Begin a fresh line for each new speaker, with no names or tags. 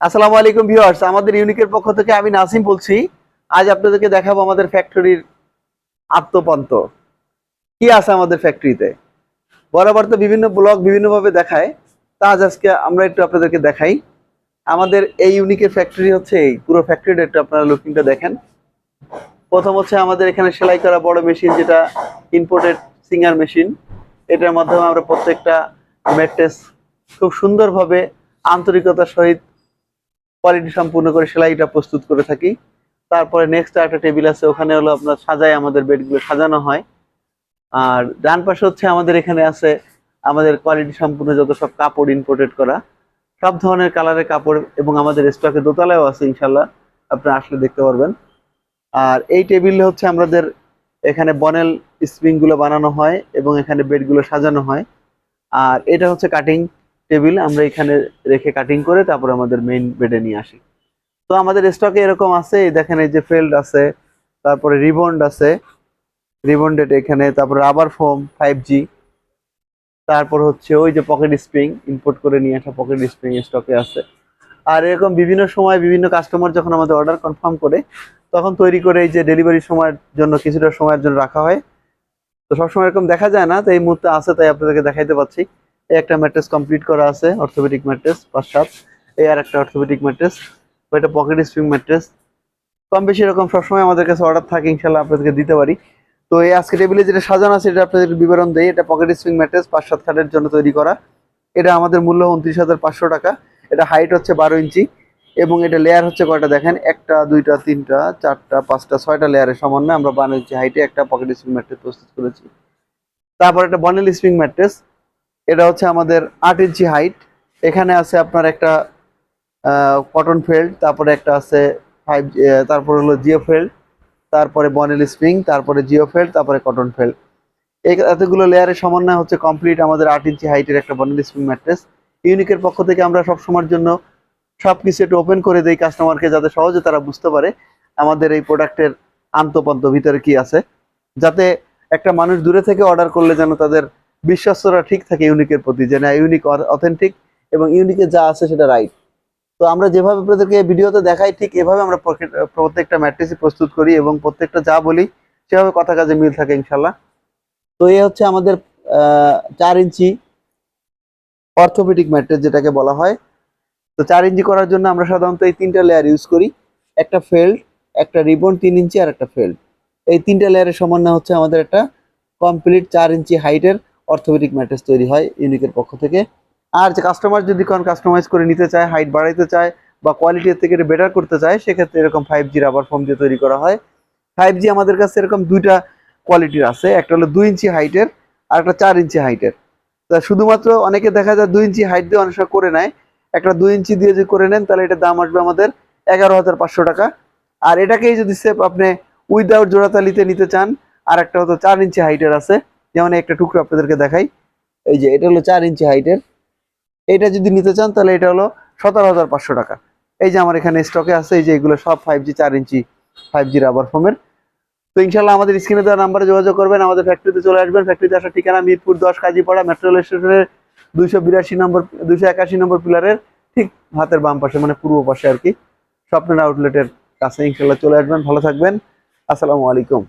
আসসালামু আলাইকুম ভিউয়ার্স, আমাদের ইউনিকের পক্ষ থেকে আমি নাসিম বলছি। আজ আপনাদেরকে দেখাবো আমাদের ফ্যাক্টরির আত্মপান্ত। কি আছে আমাদের ফ্যাক্টরিতে? বরাবর তো বিভিন্ন ব্লগ বিভিন্নভাবে দেখায়, তা আজ আজকে আমরা একটু আপনাদেরকে দেখাই। আমাদের এই ইউনিকের ফ্যাক্টরি হচ্ছে এই, পুরো ফ্যাক্টরিটা একটু আপনারা লুকিংটা দেখেন। প্রথম হচ্ছে আমাদের এখানে সেলাই করা বড় মেশিন, যেটা ইম্পোর্টেড সিঙ্গার মেশিন এটার মাধ্যমে আমরা প্রত্যেকটা ম্যাট্রেস খুব সুন্দরভাবে আন্তরিকতার সহিত কোয়ালিটি সম্পূর্ণ করে সেলাইটা প্রস্তুত করে থাকি। তারপরে নেক্সট একটা টেবিল আছে, ওখানে হলো আপনার সাজায় আমাদের বেডগুলো সাজানো হয়। আর ডান পাশে হচ্ছে আমাদের এখানে আছে আমাদের কোয়ালিটি সম্পূর্ণ যত সব কাপড় ইম্পোর্টেড করা। সব ধরনের কালারের কাপড় এবং আমাদের স্টকে দোতলায়ও আছে ইনশাল্লাহ আপনারা আসলে দেখতে পারবেন। আর এই টেবিলে হচ্ছে আমাদের এখানে বনেল স্প্রিংগুলো বানানো হয় এবং এখানে বেডগুলো সাজানো হয়। আর এটা হচ্ছে কাটিং টেবিল আমরা এখানে রেখে কাটিং করে তারপর আমাদের মেইন বেডে নিয়ে আসি। তো আমাদের স্টকে এরকম আছে দেখেন এই যে ফেল্ড আছে, তারপরে রিবন্ড আছে রিবন্ডেড এখানে, তারপর রাবার ফোম ফাইভ জি তারপর হচ্ছে ওই যে পকেট স্প্রিং ইম্পোর্ট করে নিয়ে আসা পকেট স্প্রিং স্টকে আছে। আর এরকম বিভিন্ন সময় বিভিন্ন কাস্টমার যখন আমাদের অর্ডার কনফার্ম করে, তখন তৈরি করে এই যে ডেলিভারি সময়ের জন্য, কিছুটা সময়ের জন্য রাখা হয়। তো সবসময় এরকম দেখা যায় না, তো এই মুহূর্তে আছে তাই আপনাদেরকে দেখাইতে পাচ্ছি এই একটা ম্যাট্রেস কমপ্লিট করা আছে, অর্থোপেডিক ম্যাট্রেস, পাঁচ, সাত। এই আর একটা অর্থোপেডিক ম্যাট্রেস এটা পকেট স্প্রিং ম্যাট্রেস। কম বেশি এরকম সবসময় আমাদের কাছে অর্ডার থাকে ইনশাল্লাহ আপনাদেরকে দিতে পারি। তো এই আজকে টেবিলে যেটা সাজানো আছে, এটা আপনাদের বিবরণ দেয় এটা পকেট স্প্রিং ম্যাট্রেস, পাঁচ, সাত খাটের জন্য তৈরি করা। এটা আমাদের মূল্য উনত্রিশ হাজার পাঁচশো টাকা। এটা হাইট হচ্ছে বারো ইঞ্চি এবং এটা লেয়ার হচ্ছে কয়টা দেখেন? একটা, দুইটা, তিনটা, চারটা, পাঁচটা, ছয়টা লেয়ারের সমন্বয়ে আমরা বারো ইঞ্চি হাইটে একটা পকেট স্প্রিং ম্যাট্রেস প্রস্তুত করেছি। তারপর একটা বনেল স্প্রিং ম্যাট্রেস এটা হচ্ছে আমাদের আট ইঞ্চি হাইট এখানে আছে আপনার একটা কটন ফেল্ড তারপরে একটা আছে ফাইভ তারপর হলো জিও ফেল্ড তারপরে বনেল স্প্রিং তারপরে জিও ফেল্ড তারপরে কটন ফেল্ড এই এতগুলো লেয়ারের সমন্বয় হচ্ছে কমপ্লিট আমাদের আট ইঞ্চি হাইটের একটা বনেল স্প্রিং ম্যাট্রেস ইউনিকের পক্ষ থেকে আমরা সব সময়ের জন্য সব কিছু একটু ওপেন করে দেই কাস্টমারকে যাতে সহজে তারা বুঝতে পারে আমাদের এই প্রোডাক্টের আন্তপন্ত ভিতরে কি আছে। যাতে একটা মানুষ দূরে থেকে অর্ডার করলে যেন তাদের বিশ্বস্তরা ঠিক থাকে ইউনিকের প্রতি যে না ইউনিক অথেন্টিক এবং ইউনিকে যা আছে সেটা রাইট তো আমরা যেভাবে আপনাদেরকে ভিডিওতে দেখাই, ঠিক এভাবে আমরা প্রত্যেকটা ম্যাট্রিক্সই প্রস্তুত করি এবং প্রত্যেকটা যা বলি, সেভাবে কথা কাজে মিল থাকে ইনশাল্লাহ তো এই হচ্ছে আমাদের চার ইঞ্চি অর্থোপেডিক ম্যাট্রেস যেটাকে বলা হয়। তো চার ইঞ্চি করার জন্য আমরা সাধারণত এই তিনটা লেয়ার ইউজ করি। একটা ফেল্ড একটা রিবন তিন ইঞ্চি আর একটা ফেল্ড এই তিনটা লেয়ারের সমন্বয় হচ্ছে আমাদের একটা কমপ্লিট চার ইঞ্চি হাইটের অর্থোপেডিক ম্যাট্রেস তৈরি হয় ইউনিকের পক্ষ থেকে। আর যে কাস্টমার যদি কোন কাস্টমাইজ করে নিতে চায় হাইট বাড়াইতে চায় বা কোয়ালিটির থেকে এটা বেটার করতে চায়, সেক্ষেত্রে এরকম ফাইভ জি রাবার ফোম দিয়ে তৈরি করা হয়। ফাইভ জি আমাদের কাছে এরকম দুইটা কোয়ালিটির আছে, একটা হলো দুই ইঞ্চি হাইটের আর একটা চার ইঞ্চি হাইটের তা শুধুমাত্র অনেকে দেখা যায় দুই ইঞ্চি হাইট দিয়ে অনেক করে নেয়, একটা দুই ইঞ্চি দিয়ে যদি করে নেন, তাহলে এটার দাম আসবে আমাদের এগারো হাজার পাঁচশো টাকা। আর এটাকেই যদি সেপ আপনি উইদাউট জোড়াতালিতে নিতে চান, আর একটা হতো চার ইঞ্চি হাইটের আছে যেমন একটা টুকরো আপনাদেরকে দেখাই। এই যে, এটা হলো চার ইঞ্চি হাইটের। এটা যদি নিতে চান, তাহলে এটা হলো সতেরো হাজার পাঁচশো টাকা। এই যে, আমার এখানে স্টকে আছে, এই যে, এগুলো সব ফাইভ জি চার ইঞ্চি ফাইভ জি রাবার ফোমের তো ইনশাল্লাহ আমাদের স্ক্রিনে দেওয়া নাম্বারে যোগাযোগ করবেন, আমাদের ফ্যাক্টরিতে চলে আসবেন। ফ্যাক্টরিতে আসার ঠিকানা মিরপুর দশ, কাজীপাড়া মেট্রো রেল স্টেশনের দুইশো বিরাশি নম্বর, দুইশো একাশি নম্বর পিলারের ঠিক হাতের বাম পাশে মানে পূর্ব পাশে আর কি। স্বপ্নের আউটলেটের কাছে ইনশাল্লাহ চলে আসবেন। ভালো থাকবেন। আসসালামু আলাইকুম।